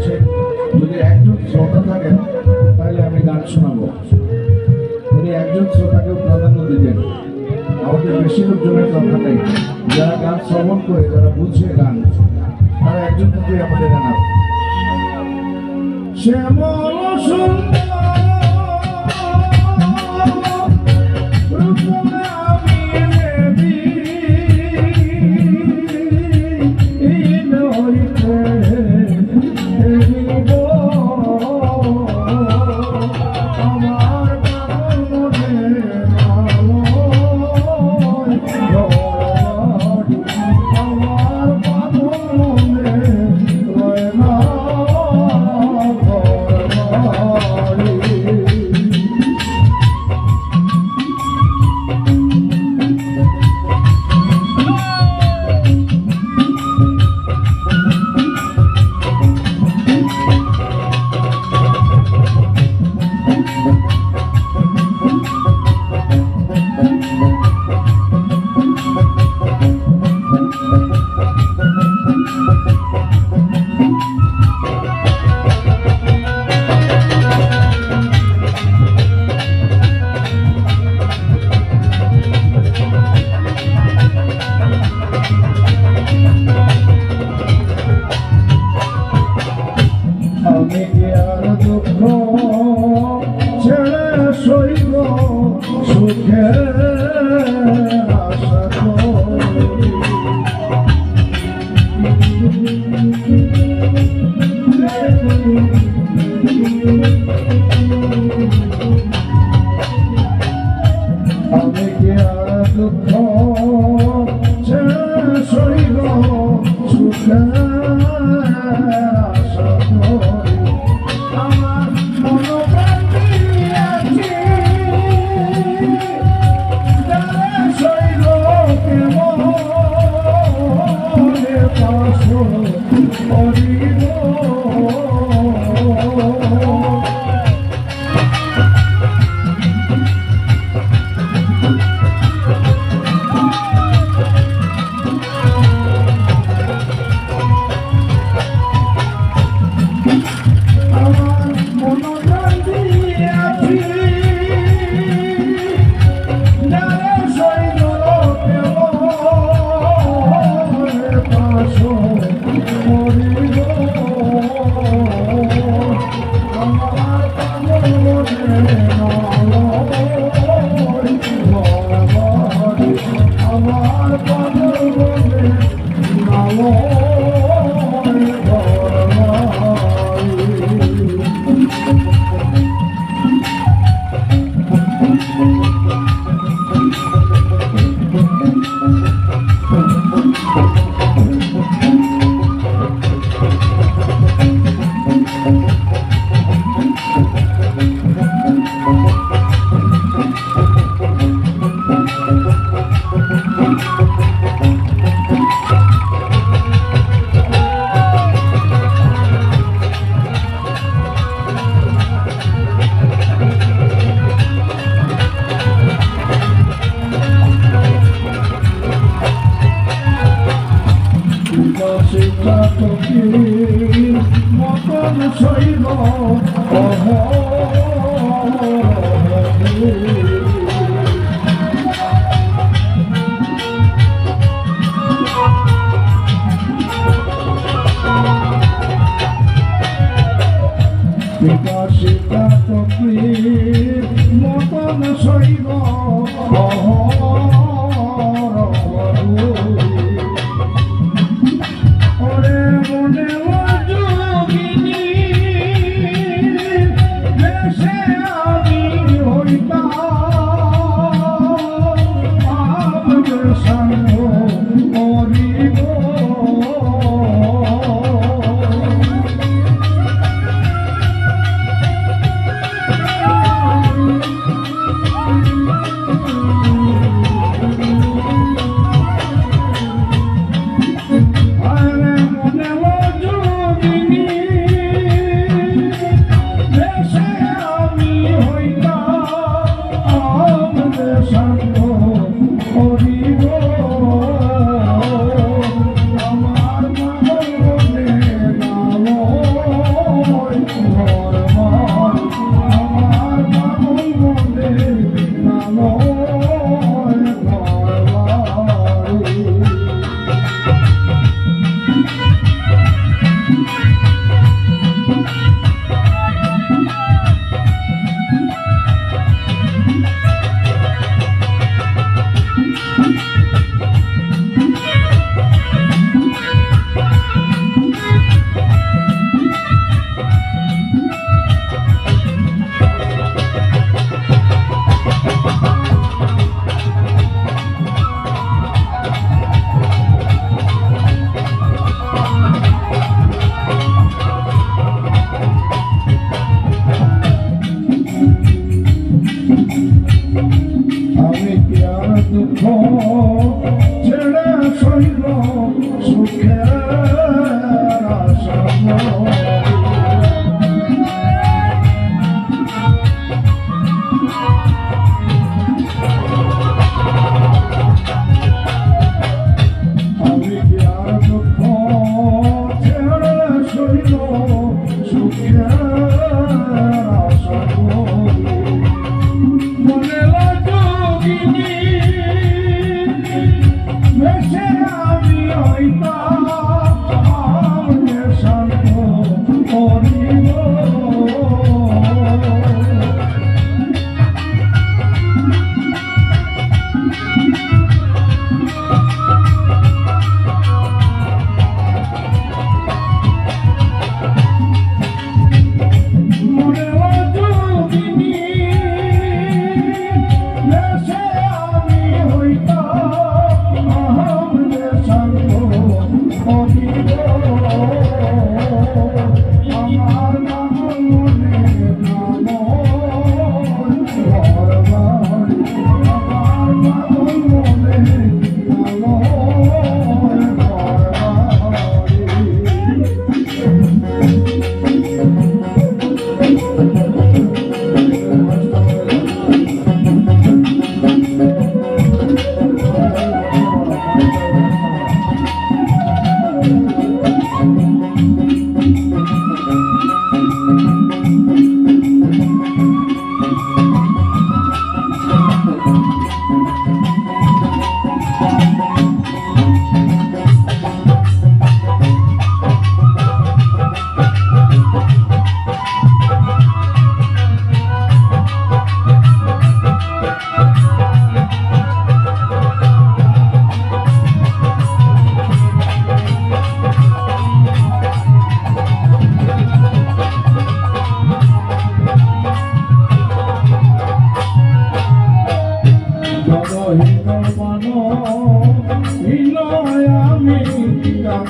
হচ্ছে, যদি একজন শ্রোতা থাকেন, তাহলে আমি গান শোনাবো। উনি একজন শ্রোতাকেও প্রাধান্য দিতেন, আমাদের বেশি লোকজনের দরকার নেই। যারা গান শ্রবণ করে, যারা বুঝছে গান, তারা একজন থেকেই আমাদের জানাবে শ্যামল সুন্দর Oh,